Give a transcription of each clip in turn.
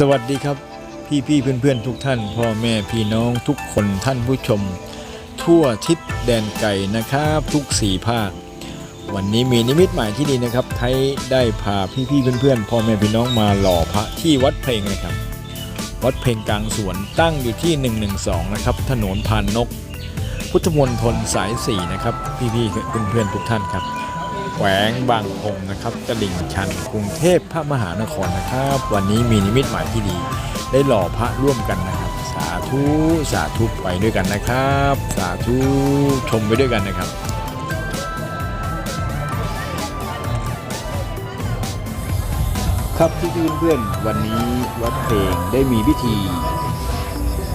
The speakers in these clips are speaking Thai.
สวัสดีครับพี่พี่เพื่อนเพื่อนทุกท่าน พ่อแม่พี่น้องทุกคนท่านผู้ชม ทั่วทิศแดนไก่นะครับ ทุกสี่ภาค วันนี้มีนิมิตหมายที่ดีนะครับไทยได้พาพี่พี่เพื่อนเพื่อนพ่อแม่พี่น้องมาหล่อพระที่วัดเพลงนะครับ วัดเพลงกลางสวนตั้งอยู่ที่ 112 นะครับ ถนนพานนก พุทธมณฑลสาย 4 นะครับ พี่พี่เพื่อนเพื่อนทุกท่านครับ แขวงบางพงนะครับตลิ่งชันกรุงเทพพระมหานครนะครับ วันนี้มีนิมิตหมายที่ดี ได้หล่อพระร่วมกันนะครับ สาธุสาธุไปด้วยกันนะครับ สาธุชมไปด้วยกันนะครับครับพี่เพื่อนๆวันนี้วัดเพลงได้มีพิธี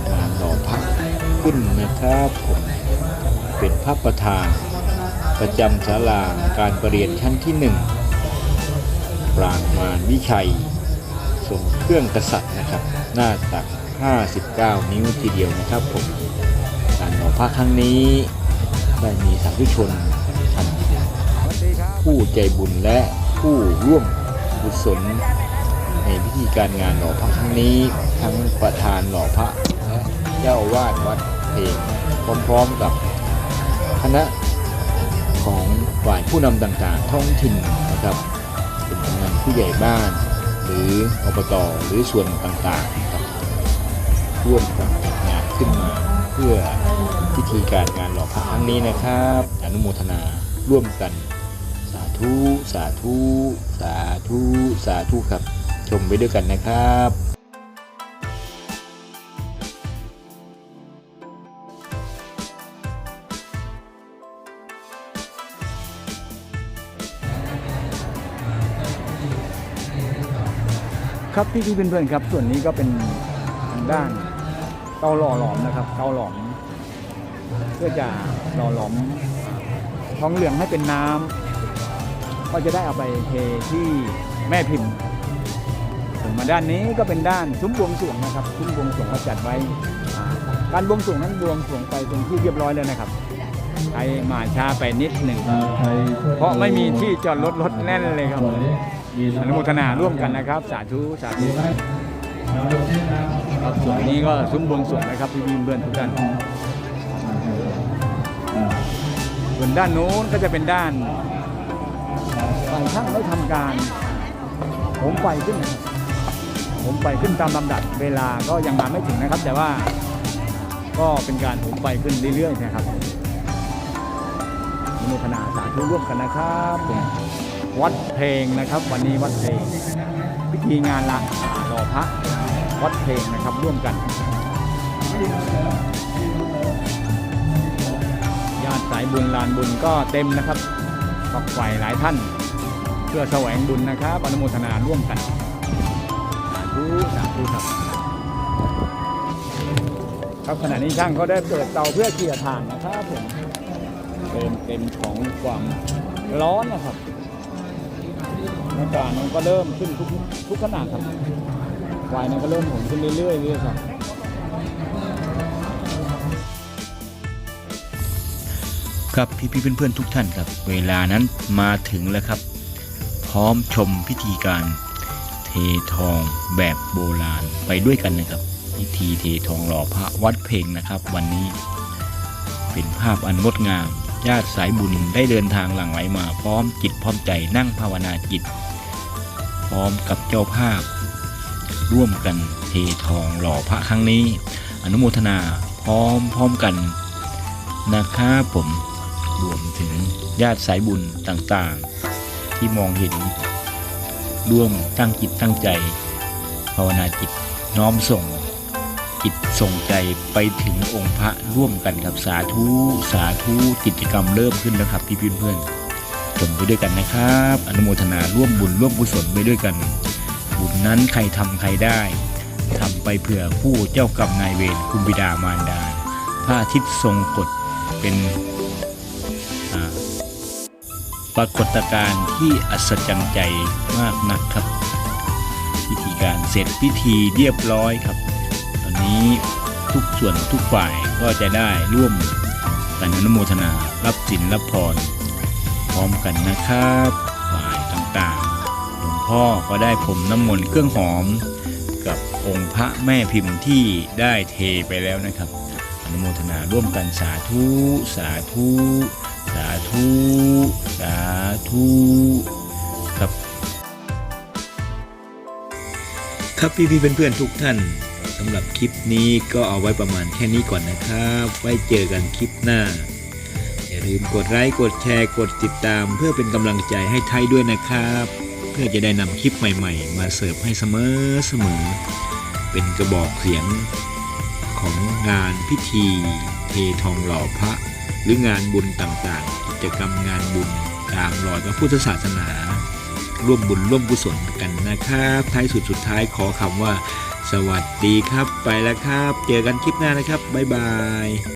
การหล่อพระขึ้นนะครับผมเป็นพระประธาน ประจำศาลาการประเรียนชั้นที่หนึ่งปรางมารวิชัยทรงเครื่องกษัตริย์นะครับ หน้าตัก 59 นิ้วทีเดียวนะครับผมการหอพระครั้งนี้ได้มีสาธุชนท่านผู้ใจบุญและผู้ร่วมกุศลในพิธีการงานหล่อพระครั้งนี้ทั้งประธานหล่อพระและเจ้าวาดวัดเพลงพร้อมๆกับคณะ ฝ่ายผู้นำต่างๆ ท้องถิ่นนะครับเป็นกำนันผู้ใหญ่บ้าน หรืออบตหรือส่วนต่างๆครับร่วมกันจัดงานขึ้นมา เพื่อพิธีการงานหล่อพระครั้งนี้นะครับ อนุโมทนาร่วมกัน สาธุ สาธุ สาธุ สาธุครับ ชมไปด้วยกันนะครับ ครับพี่พี่เพื่อนๆครับ ส่วนนี้ก็เป็นทางด้านเตาหล่อหลอมนะครับ เตาหลอม เพื่อจะหล่อหลอมทองเหลืองให้เป็นน้ำก็จะได้เอาไปเทที่แม่พิมพ์ส่วนมาด้านนี้ก็เป็นด้านซุ้มบวงสรวงนะครับซุ้มบวงสรวงก็จัดไว้อ่าการบวงสรวงนั้นบวงสรวงไปเป็นที่เรียบร้อยแล้วนะครับใครมาช้าไปนิดหนึ่งเพราะไม่มีที่จอดรถรถแน่นเลยครับ อนุโมทนาร่วมกันนะครับ สาธุสาธุครับส่วนนี้ก็ซุ้มบวงสรวงนะครับพี่ๆเพื่อนทุกท่านส่วนด้านโน้นก็จะเป็นด้านฝ่ายช่างได้ทำการโหมไฟขึ้นนะครับโหมไฟขึ้นตามลำดับเวลาก็ยังมาไม่ถึงนะครับ แต่ว่าก็เป็นการโหมไฟขึ้นเรื่อยๆนะครับอนุโมทนาสาธุร่วมกันนะครับผม วัดเพลงนะครับ วันนี้วัดเพลงพิธีงานละอ่ารอพระวัดเพลงนะครับร่วมกันญาติสายบุญลานบุญก็เต็มนะครับฝักไฟหลายท่าน เพื่อแสวงบุญนะครับอนุโมทนาร่วมกันสาธุสาธุครับครับขณะนี้ช่างก็ได้เปิดเตาเพื่อเคลียร์ถ่านนะครับผมเติมเต็มของความร้อนนะครับ อากาศมันก็เริ่มขึ้นทุกทุกขนาดครับไฟมันก็เริ่มหมุนขึ้นเรื่อยๆเรื่อยๆครับครับพี่พี่ๆเพื่อนๆทุกท่านครับ เวลานั้นมาถึงแล้วครับ พร้อมชมพิธีการเททองแบบโบราณไปด้วยกันนะครับ พิธีเททองหล่อพระวัดเพลงนะครับ วันนี้เป็นภาพอันงดงามญาติสายบุญได้เดินทางหลั่งไหลมาพร้อมจิตพร้อมใจนั่งภาวนาจิต พร้อมกับเจ้าภาพ ร่วมกันเททองหล่อพระครั้งนี้ อนุโมทนาพร้อมพร้อมกันนะครับผมรวมถึงญาติสายบุญต่างๆ ที่มองเห็นร่วมตั้งจิตตั้งใจ ภาวนาจิตน้อมส่งจิตส่งใจไปถึงองค์พระร่วมกันกับสาธุ สาธุกิจกรรมเริ่มขึ้นแล้วครับพี่เพื่อนๆ จมไปด้วยกันนะครับ อนุโมทนาร่วมบุญร่วมกุศลไปด้วยกัน บุญนั้นใครทำใครได้ทำไปเผื่อผู้เจ้ากรรมนายเวรคุณบิดามารดาพระอาทิตย์ทรงกฎเป็นปรากฏการณ์ที่อัศจรรย์ใจมากนักครับ พิธีการเสร็จพิธีเรียบร้อยครับ ตอนนี้ทุกส่วนทุกฝ่ายก็จะได้ร่วมกันอนุโมทนารับสินรับพร ร้อมกันนะครับฝ่ายต่างๆหลวงพ่อก็ได้ผมน้ำมนต์เครื่องหอม กับองค์พระแม่พิมพ์ที่ได้เทไปแล้วนะครับอนุโมทนาร่วมกันสาธุ สาธุ สาธุ สาธุครับครับพี่ๆเพื่อนๆทุกท่านสำหรับคลิปนี้ก็เอาไว้ประมาณแค่นี้ก่อนนะครับ ไว้เจอกันคลิปหน้า อย่าลืมกดไลค์กดแชร์กดติดตาม เพื่อเป็นกำลังใจให้ไทยด้วยนะครับ เพื่อจะได้นำคลิปใหม่ ๆ มาเสิร์ฟให้เสมอเสมอ เป็นกระบอกเสียงของงานพิธีเททองหล่อพระ หรืองานบุญต่างๆ กิจกรรมงานบุญตามรอยพระพุทธศาสนา ร่วมบุญร่วมกุศลกันนะครับท้ายสุดสุดท้ายขอคำว่า สวัสดีครับไปแล้วครับ เจอกันคลิปหน้านะครับบ๊ายบาย